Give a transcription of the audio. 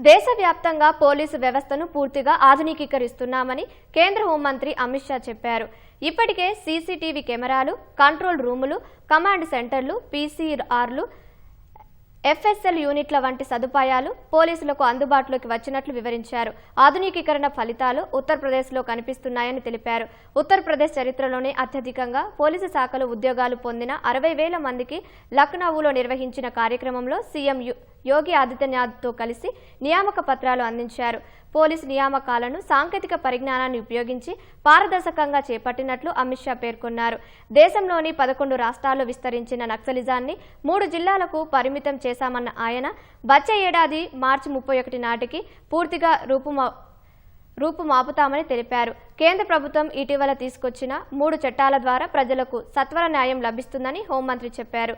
దేశవ్యాప్తంగా పోలీసు వ్యవస్థను పూర్తిగా ఆధునికీకరిస్తున్నామని కేంద్ర హోంమంత్రి అమిత్ షా చెప్పారు. ఇప్పటికే సీసీటీవీ కెమెరాలు కంట్రోల్ రూములు కమాండ్ సెంటర్లు పీసీఆర్లు ఎఫ్ఎస్ఎల్ యూనిట్ల వంటి సదుపాయాలు పోలీసులకు అందుబాటులోకి వచ్చినట్లు వివరించారు. ఆధునికీకరణ ఫలితాలు ఉత్తరప్రదేశ్లో కనిపిస్తున్నాయని తెలిపారు. ఉత్తరప్రదేశ్ చరిత్రలోనే అత్యధికంగా పోలీసు శాఖలో ఉద్యోగాలు పొందిన అరవై వేల మందికి లక్నవూలో నిర్వహించిన కార్యక్రమంలో సీఎం యు- యోగి ఆదిత్యనాథ్తో కలిసి నియామక పత్రాలు అందించారు. పోలీసు నియామకాలను సాంకేతిక పరిజ్ఞానాన్ని ఉపయోగించి పారదర్శకంగా చేపట్టినట్లు అమిత్ షా పేర్కొన్నారు. దేశంలోని పదకొండు రాష్ట్రాల్లో విస్తరించిన నక్సలిజాన్ని మూడు జిల్లాలకు పరిమితం చేశామన్న ఆయన వచ్చే ఏడాది మార్చి ముప్పై ఒకటి నాటికి పూర్తిగా రూపుమా రూపుమాపుతామని తెలిపారు. కేంద్ర ప్రభుత్వం ఇటీవల తీసుకొచ్చిన మూడు చట్టాల ద్వారా ప్రజలకు సత్వర న్యాయం లభిస్తుందని హోంమంత్రి చెప్పారు.